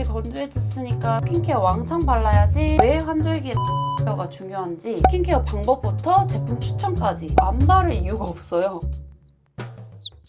날씨 건조해졌으니까 스킨케어 왕창 발라야지. 왜 환절기에 가 중요한지 스킨케어 방법부터 제품 추천까지. 안 바를 이유가 없어요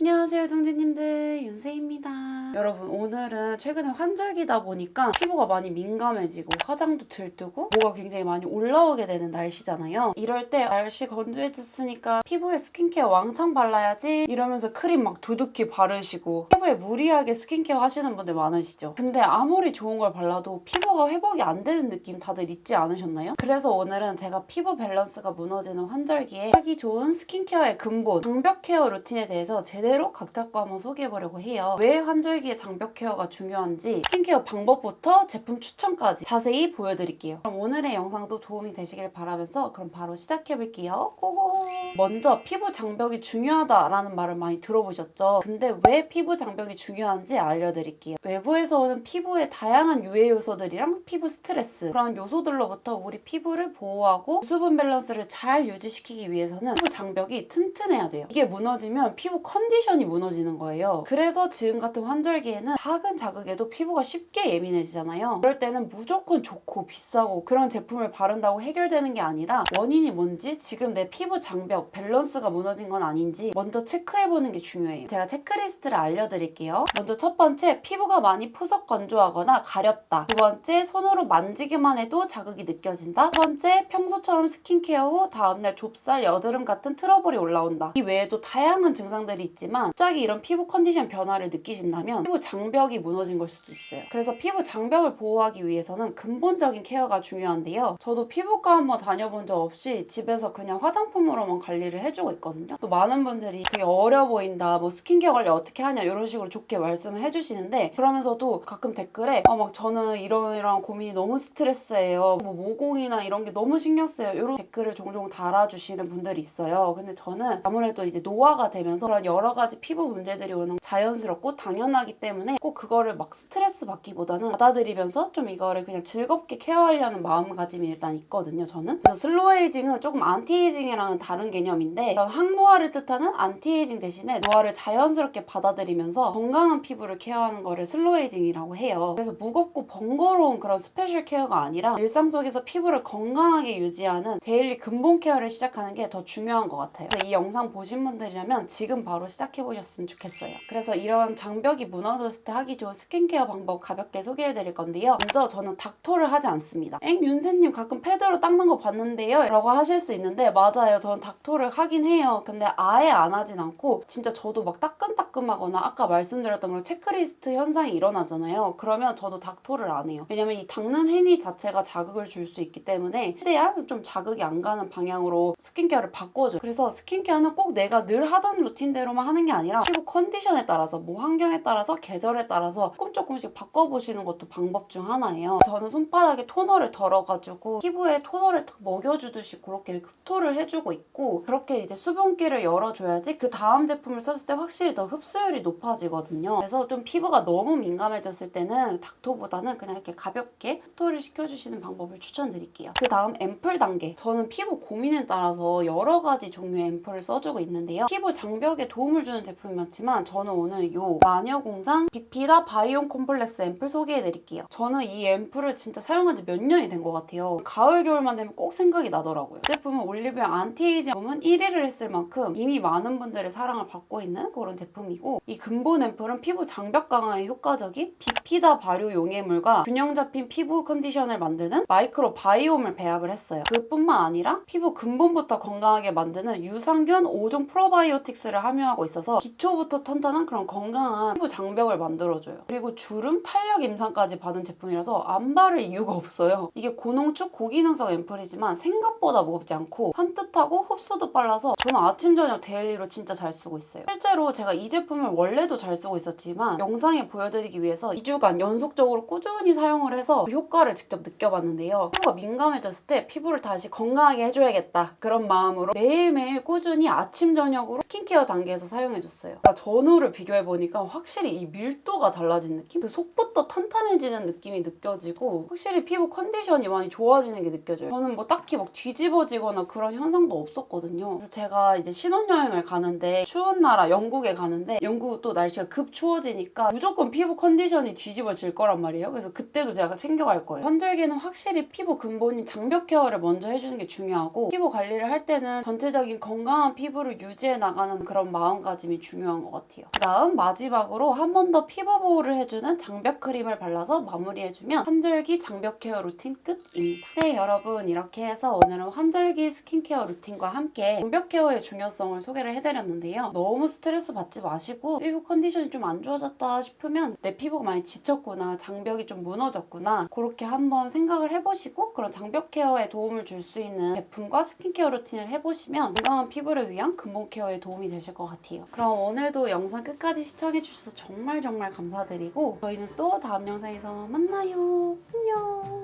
안녕하세요 동지님들. 윤세입니다. 여러분 오늘은 최근에 환절기다 보니까 피부가 많이 민감해지고 화장도 들뜨고 뭐가 굉장히 많이 올라오게 되는 날씨잖아요. 이럴 때 날씨 건조해졌으니까 피부에 스킨케어 왕창 발라야지 이러면서 크림 막 두둑히 바르시고 피부에 무리하게 스킨케어 하시는 분들 많으시죠. 근데 아무리 좋은 걸 발라도 피부가 회복이 안 되는 느낌 다들 있지 않으셨나요? 그래서 오늘은 제가 피부 밸런스가 무너지는 환절기에 하기 좋은 스킨케어의 근본 장벽 케어 루틴에 대해서 제대로 각 잡고 한번 소개해보려고 해요. 왜 환절기에 장벽 케어가 중요한지 스킨케어 방법부터 제품 추천까지 자세히 보여드릴게요. 그럼 오늘의 영상도 도움이 되시길 바라면서 그럼 바로 시작해볼게요. 고고! 먼저 피부 장벽이 중요하다라는 말을 많이 들어보셨죠? 근데 왜 피부 장벽이 중요한지 알려드릴게요. 외부에서 오는 피부의 다양한 유해 요소들이랑 피부 스트레스 그런 요소들로부터 우리 피부를 보호하고 수분 밸런스를 잘 유지시키기 위해서는 피부 장벽이 튼튼해야 돼요. 이게 무너지면 피부 컨디션 이 무너지는 거예요. 그래서 지금 같은 환절기에는 작은 자극에도 피부가 쉽게 예민해지잖아요. 그럴 때는 무조건 좋고 비싸고 그런 제품을 바른다고 해결되는 게 아니라 원인이 뭔지 지금 내 피부 장벽 밸런스가 무너진 건 아닌지 먼저 체크해보는 게 중요해요. 제가 체크리스트를 알려드릴게요. 먼저 첫 번째 피부가 많이 푸석 건조하거나 가렵다. 두 번째 손으로 만지기만 해도 자극이 느껴진다. 세 번째 평소처럼 스킨케어 후 다음날 좁쌀 여드름 같은 트러블이 올라온다. 이 외에도 다양한 증상들이 있지 만 갑자기 이런 피부 컨디션 변화를 느끼신다면 피부 장벽이 무너진 걸 수도 있어요. 그래서 피부 장벽을 보호하기 위해서는 근본적인 케어가 중요한데요. 저도 피부과 한번 다녀본 적 없이 집에서 그냥 화장품으로만 관리를 해주고 있거든요. 또 많은 분들이 되게 어려 보인다 뭐 스킨케어 관리 어떻게 하냐 이런 식으로 좋게 말씀을 해주시는데 그러면서도 가끔 댓글에 어, 막 저는 이런 이런 고민이 너무 스트레스예요. 뭐 모공이나 이런 게 너무 신경 쓰여요. 이런 댓글을 종종 달아주시는 분들이 있어요. 근데 저는 아무래도 이제 노화가 되면서 그런 여러 가지 피부 문제들이 오는 자연스럽고 당연하기 때문에 꼭 그거를 막 스트레스 받기보다는 받아들이면서 좀 이거를 그냥 즐겁게 케어하려는 마음가짐이 일단 있거든요 저는. 그래서 슬로에이징은 조금 안티에이징이랑은 다른 개념인데 이런 항노화를 뜻하는 안티에이징 대신에 노화를 자연스럽게 받아들이면서 건강한 피부를 케어하는 거를 슬로에이징이라고 해요. 그래서 무겁고 번거로운 그런 스페셜 케어가 아니라 일상 속에서 피부를 건강하게 유지하는 데일리 근본 케어를 시작하는 게 더 중요한 것 같아요. 이 영상 보신 분들이라면 지금 바로 시작 해 보셨으면 좋겠어요. 그래서 이런 장벽이 무너졌을 때 하기 좋은 스킨케어 방법 가볍게 소개해 드릴 건데요. 먼저 저는 닥토를 하지 않습니다. 엥? 윤세님 가끔 패드로 닦는 거 봤는데요? 라고 하실 수 있는데 맞아요. 저는 닥토를 하긴 해요. 근데 아예 안 하진 않고 진짜 저도 막 따끔따끔하거나 아까 말씀드렸던 그런 체크리스트 현상이 일어나잖아요. 그러면 저도 닥토를 안 해요. 왜냐면 이 닦는 행위 자체가 자극을 줄 수 있기 때문에 최대한 좀 자극이 안 가는 방향으로 스킨케어를 바꿔줘요. 그래서 스킨케어는 꼭 내가 늘 하던 루틴대로만 하는 게 아니라 피부 컨디션에 따라서 뭐 환경에 따라서 계절에 따라서 조금 조금씩 바꿔보시는 것도 방법 중 하나예요. 저는 손바닥에 토너를 덜어가지고 피부에 토너를 탁 먹여주듯이 그렇게 흡토를 해주고 있고 그렇게 이제 수분기를 열어줘야지 그 다음 제품을 썼을 때 확실히 더 흡수율이 높아지거든요. 그래서 좀 피부가 너무 민감해졌을 때는 닥토보다는 그냥 이렇게 가볍게 흡토를 시켜주시는 방법을 추천드릴게요. 그 다음 앰플 단계. 저는 피부 고민에 따라서 여러 가지 종류의 앰플을 써주고 있는데요. 피부 장벽에 도움을 주는 제품이 많지만 저는 오늘 요 마녀공장 비피다 바이온 콤플렉스 앰플 소개해드릴게요. 저는 이 앰플을 진짜 사용한 지 몇 년이 된 것 같아요. 가을 겨울만 되면 꼭 생각이 나더라고요. 이 제품은 올리브영 안티에이징 부문 1위를 했을 만큼 이미 많은 분들의 사랑을 받고 있는 그런 제품이고 이 근본 앰플은 피부 장벽 강화에 효과적인 비피다 발효 용해물과 균형 잡힌 피부 컨디션을 만드는 마이크로 바이옴을 배합을 했어요. 그뿐만 아니라 피부 근본부터 건강하게 만드는 유산균 5종 프로바이오틱스를 함유하고 있어 서 기초부터 탄탄한 그런 건강한 피부 장벽을 만들어줘요. 그리고 주름, 탄력 임상까지 받은 제품이라서 안 바를 이유가 없어요. 이게 고농축 고기능성 앰플이지만 생각보다 무겁지 않고 산뜻하고 흡수도 빨라서 저는 아침 저녁 데일리로 진짜 잘 쓰고 있어요. 실제로 제가 이 제품을 원래도 잘 쓰고 있었지만 영상에 보여드리기 위해서 2주간 연속적으로 꾸준히 사용을 해서 그 효과를 직접 느껴봤는데요. 피부가 민감해졌을 때 피부를 다시 건강하게 해줘야겠다. 그런 마음으로 매일매일 꾸준히 아침 저녁으로 스킨케어 단계에서 사용 해줬어요. 그러니까 전후를 비교해보니까 확실히 이 밀도가 달라진 느낌? 그 속부터 탄탄해지는 느낌이 느껴지고 확실히 피부 컨디션이 많이 좋아지는 게 느껴져요. 저는 뭐 딱히 막 뒤집어지거나 그런 현상도 없었거든요. 그래서 제가 이제 신혼여행을 가는데 추운 나라 영국에 가는데 영국 또 날씨가 급 추워지니까 무조건 피부 컨디션이 뒤집어질 거란 말이에요. 그래서 그때도 제가 챙겨갈 거예요. 환절기는 확실히 피부 근본인 장벽 케어를 먼저 해주는 게 중요하고 피부 관리를 할 때는 전체적인 건강한 피부를 유지해 나가는 그런 마음가짐 이 중요한 것 같아요. 그 다음 마지막으로 한 번 더 피부 보호를 해주는 장벽 크림을 발라서 마무리해주면 환절기 장벽 케어 루틴 끝입니다. 네 여러분 이렇게 해서 오늘은 환절기 스킨케어 루틴과 함께 장벽 케어의 중요성을 소개를 해드렸는데요. 너무 스트레스 받지 마시고 피부 컨디션이 좀 안 좋아졌다 싶으면 내 피부가 많이 지쳤구나 장벽이 좀 무너졌구나 그렇게 한번 생각을 해보시고 그런 장벽 케어에 도움을 줄 수 있는 제품과 스킨케어 루틴을 해보시면 건강한 피부를 위한 근본 케어에 도움이 되실 것 같아요. 그럼 오늘도 영상 끝까지 시청해주셔서 정말 정말 감사드리고 저희는 또 다음 영상에서 만나요. 안녕.